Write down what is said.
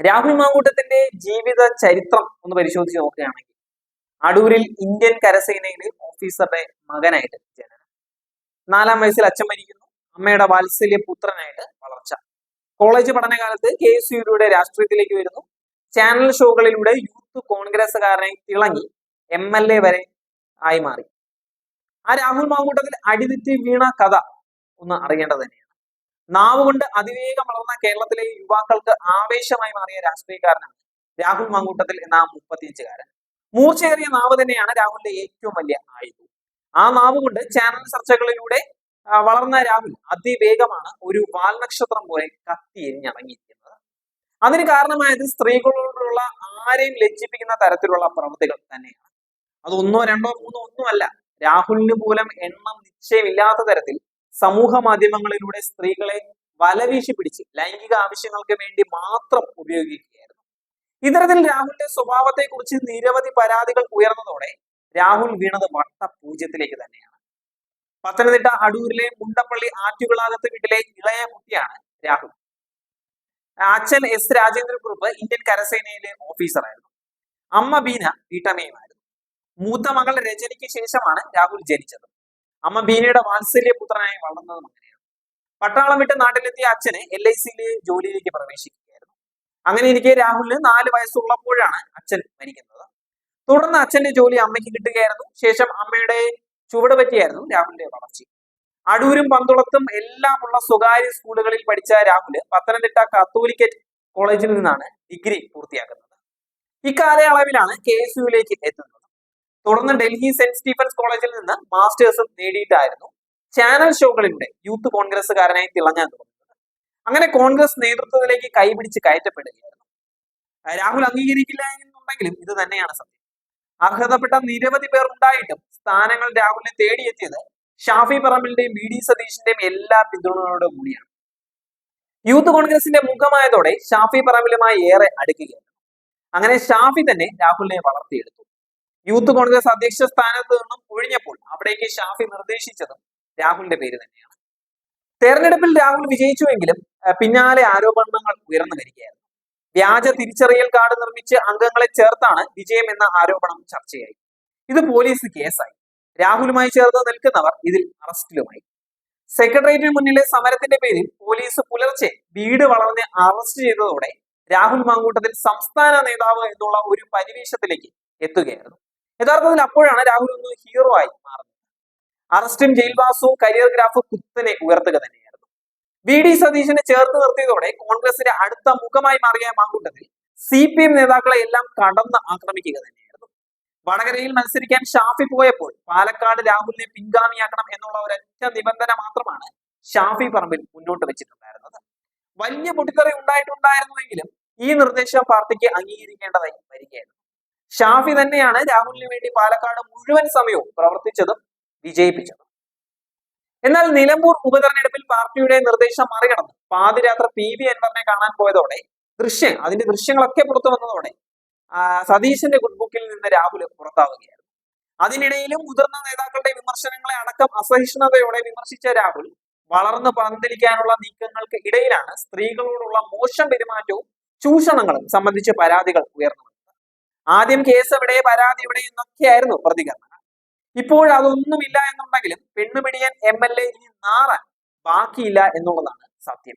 രാഹുൽ മാങ്കൂട്ടത്തിന്റെ ജീവിത ചരിത്രം ഒന്ന് പരിശോധിച്ച് നോക്കുകയാണെങ്കിൽ അടൂരിൽ ഇന്ത്യൻ കരസേനയിലെ ഓഫീസറുടെ മകനായിട്ട് ജനനം. നാലാം വയസ്സിൽ അച്ഛൻ മരിക്കുന്നു. അമ്മയുടെ വാത്സല്യ പുത്രനായിട്ട് വളർച്ച. കോളേജ് പഠനകാലത്ത് കെ എസ് യുയിലൂടെ രാഷ്ട്രീയത്തിലേക്ക് വരുന്നു. ചാനൽ ഷോകളിലൂടെ യൂത്ത് കോൺഗ്രസ്സുകാരനായി തിളങ്ങി എം എൽ എ വരെ ആയി മാറി. ആ രാഹുൽ മാങ്കൂട്ടത്തിൽ അടിതെറ്റി വീണ കഥ ഒന്ന് അറിയേണ്ടത് തന്നെയാണ്. നാവ് കൊണ്ട് അതിവേഗം വളർന്ന കേരളത്തിലെ യുവാക്കൾക്ക് ആവേശമായി മാറിയ രാഷ്ട്രീയക്കാരനാണ് രാഹുൽ മാങ്കൂട്ടത്തിൽ എന്ന മുപ്പത്തിയഞ്ചുകാരൻ. മൂർച്ചയേറിയ നാവ് തന്നെയാണ് രാഹുലിന്റെ ഏറ്റവും വലിയ ആയുധം. ആ നാവ് കൊണ്ട് ചാനൽ ചർച്ചകളിലൂടെ വളർന്ന രാഹുൽ അതിവേഗമാണ് ഒരു വാൽനക്ഷത്രം പോലെ കത്തി എരിഞ്ഞിറങ്ങിയിരിക്കുന്നത്. അതിന് കാരണമായത് സ്ത്രീകളോടുള്ള ആരെയും ലജ്ജിപ്പിക്കുന്ന തരത്തിലുള്ള പ്രവൃത്തികൾ തന്നെയാണ്. അത് ഒന്നോ രണ്ടോ മൂന്നോ ഒന്നുമല്ല രാഹുലിന് പോലും എണ്ണം നിശ്ചയമില്ലാത്ത തരത്തിൽ സമൂഹ മാധ്യമങ്ങളിലൂടെ സ്ത്രീകളെ വലവീശി പിടിച്ച് ലൈംഗിക ആവശ്യങ്ങൾക്ക് വേണ്ടി മാത്രം ഉപയോഗിക്കുകയായിരുന്നു. ഇത്തരത്തിൽ രാഹുലിന്റെ സ്വഭാവത്തെ കുറിച്ച് നിരവധി പരാതികൾ ഉയർന്നതോടെ രാഹുൽ വീണത് വട്ട പൂജ്യത്തിലേക്ക് തന്നെയാണ്. പത്തനംതിട്ട അടൂരിലെ മുണ്ടപ്പള്ളി ആറ്റുകളാകത്ത് വീട്ടിലെ ഇളയ കുട്ടിയാണ് രാഹുൽ. അച്ഛൻ എസ് രാജേന്ദ്രകുറുപ്പ് ഇന്ത്യൻ കരസേനയിലെ ഓഫീസറായിരുന്നു. അമ്മ ബീന വീട്ടമ്മയുമായിരുന്നു. മൂത്ത മകൾ രജനിക്ക് ശേഷമാണ് രാഹുൽ ജനിച്ചത്. അമ്മ ബീനയുടെ വാത്സല്യ പുത്രനായി വളർന്നതും അങ്ങനെയാണ് പട്ടാളം വിട്ട് നാട്ടിലെത്തിയ അച്ഛന് എൽ ഐ സിയിലെ ജോലിയിലേക്ക് പ്രവേശിക്കുകയായിരുന്നു അങ്ങനെ ഇരിക്കെ രാഹുലിന് നാല് വയസ്സുള്ളപ്പോഴാണ് അച്ഛൻ മരിക്കുന്നത്. തുടർന്ന് അച്ഛന്റെ ജോലി അമ്മയ്ക്ക് കിട്ടുകയായിരുന്നു. ശേഷം അമ്മയുടെ ചുവട് പറ്റിയായിരുന്നു രാഹുലിന്റെ വളർച്ച. അടൂരും പന്തുളത്തും എല്ലാമുള്ള സ്വകാര്യ സ്കൂളുകളിൽ പഠിച്ച രാഹുൽ പത്തനംതിട്ട കത്തോലിക്കറ്റ് കോളേജിൽ നിന്നാണ് ഡിഗ്രി പൂർത്തിയാക്കുന്നത്. ഇക്കാലയളവിലാണ് കെ എസ് യുയിലേക്ക് എത്തുന്നത്. തുടർന്ന് ഡൽഹി സെന്റ് സ്റ്റീഫൻസ് കോളേജിൽ നിന്ന് മാസ്റ്റേഴ്സും നേടിയിട്ടായിരുന്നു. ചാനൽ ഷോകളിലൂടെ യൂത്ത് കോൺഗ്രസ്സുകാരനായി തിളങ്ങാൻ തുടങ്ങുന്നത് അങ്ങനെ കോൺഗ്രസ് നേതൃത്വത്തിലേക്ക് കൈപിടിച്ച് കയറ്റപ്പെടുകയായിരുന്നു. രാഹുൽ അംഗീകരിക്കില്ല എന്നുണ്ടെങ്കിലും ഇത് തന്നെയാണ് സത്യം. അർഹതപ്പെട്ട നിരവധി പേർ ഉണ്ടായിട്ടും സ്ഥാനങ്ങൾ രാഹുലിനെ തേടിയെത്തിയത് ഷാഫി പറമ്പിലിന്റെയും ബി ഡി സതീഷിന്റെയും എല്ലാ പിന്തുണയോടും കൂടിയാണ്. യൂത്ത് കോൺഗ്രസിന്റെ മുഖമായതോടെ ഷാഫി പറമ്പിലുമായി ഏറെ അടുക്കുകയായിരുന്നു. അങ്ങനെ ഷാഫി തന്നെ രാഹുലിനെ വളർത്തിയെടുത്തു. യൂത്ത് കോൺഗ്രസ് അധ്യക്ഷ സ്ഥാനത്ത് നിന്നും ഒഴിഞ്ഞപ്പോൾ അവിടേക്ക് ഷാഫി നിർദ്ദേശിച്ചതും രാഹുലിന്റെ പേര് തന്നെയാണ്. തെരഞ്ഞെടുപ്പിൽ രാഹുൽ വിജയിച്ചുവെങ്കിലും പിന്നാലെ ആരോപണങ്ങൾ ഉയർന്നു വരികയായിരുന്നു. വ്യാജ തിരിച്ചറിയൽ കാർഡ് നിർമ്മിച്ച് അംഗങ്ങളെ ചേർത്താണ് വിജയം എന്ന ആരോപണം ചർച്ചയായി. ഇത് പോലീസ് കേസായി. രാഹുലുമായി ചേർന്ന് നിൽക്കുന്നവർ ഇതിൽ അറസ്റ്റിലുമായി. സെക്രട്ടേറിയറ്റിന് മുന്നിലെ സമരത്തിന്റെ പേരിൽ പോലീസ് പുലർച്ചെ വീട് വളർന്ന് അറസ്റ്റ് ചെയ്തതോടെ രാഹുൽ മാങ്കൂട്ടത്തിൽ സംസ്ഥാന നേതാവ് എന്നുള്ള ഒരു പരിവേഷത്തിലേക്ക് എത്തുകയായിരുന്നു. യഥാർത്ഥത്തിൽ അപ്പോഴാണ് രാഹുൽ ഒന്ന് ഹീറോ ആയി മാറുന്നത്. അറസ്റ്റും ജയിൽവാസവും കരിയർ ഗ്രാഫ് കുത്തനെ ഉയർത്തുക തന്നെയായിരുന്നു. വി ഡി സതീശനെ ചേർത്ത് നിർത്തിയതോടെ കോൺഗ്രസിന്റെ അടുത്ത മുഖമായി മാറിയ മാങ്കൂട്ടത്തിൽ സി പി എം നേതാക്കളെ എല്ലാം കടന്ന് ആക്രമിക്കുക തന്നെയായിരുന്നു. വടകരയിൽ മത്സരിക്കാൻ ഷാഫി പോയപ്പോൾ പാലക്കാട് രാഹുലിനെ പിൻഗാമിയാക്കണം എന്നുള്ള ഒരൊറ്റ നിബന്ധന മാത്രമാണ് ഷാഫി പറമ്പിൽ മുന്നോട്ട് വെച്ചിട്ടുണ്ടായിരുന്നത്. വലിയ പൊട്ടിത്തെറി ഉണ്ടായിട്ടുണ്ടായിരുന്നുവെങ്കിലും ഈ നിർദ്ദേശം പാർട്ടിക്ക് അംഗീകരിക്കേണ്ടതായി വരികയായിരുന്നു. ഷാഫി തന്നെയാണ് രാഹുലിന് വേണ്ടി പാലക്കാട് മുഴുവൻ സമയവും പ്രവർത്തിച്ചതും വിജയിപ്പിച്ചതും. എന്നാൽ നിലമ്പൂർ ഉപതെരഞ്ഞെടുപ്പിൽ പാർട്ടിയുടെ നിർദ്ദേശം മറികടന്ന്. പാതിരാത്ര പി വി അൻവറിനെ കാണാൻ പോയതോടെ ദൃശ്യം അതിന്റെ ദൃശ്യങ്ങളൊക്കെ പുറത്തു വന്നതോടെ സതീശന്റെ ഗുഡ് ബുക്കിൽ നിന്ന് രാഹുൽ പുറത്താവുകയായിരുന്നു. അതിനിടയിലും മുതിർന്ന നേതാക്കളുടെ വിമർശനങ്ങളെ അടക്കം അസഹിഷ്ണുതയോടെ വിമർശിച്ച രാഹുൽ വളർന്ന് പന്തലിക്കാനുള്ള നീക്കങ്ങൾക്ക് ഇടയിലാണ് സ്ത്രീകളോടുള്ള മോശം പെരുമാറ്റവും ചൂഷണങ്ങളും സംബന്ധിച്ച് പരാതികൾ ഉയർന്നു വന്നത് ആദ്യം കേസ് എവിടെ പരാതി എവിടെ എന്നൊക്കെയായിരുന്നു പ്രതികരണം. ഇപ്പോൾ അതൊന്നുമില്ല എന്നുണ്ടെങ്കിലും പെണ്ണുപിടിയൻ എം എൽ എ ഇനി നാറാൻ ബാക്കിയില്ല എന്നുള്ളതാണ് സത്യം.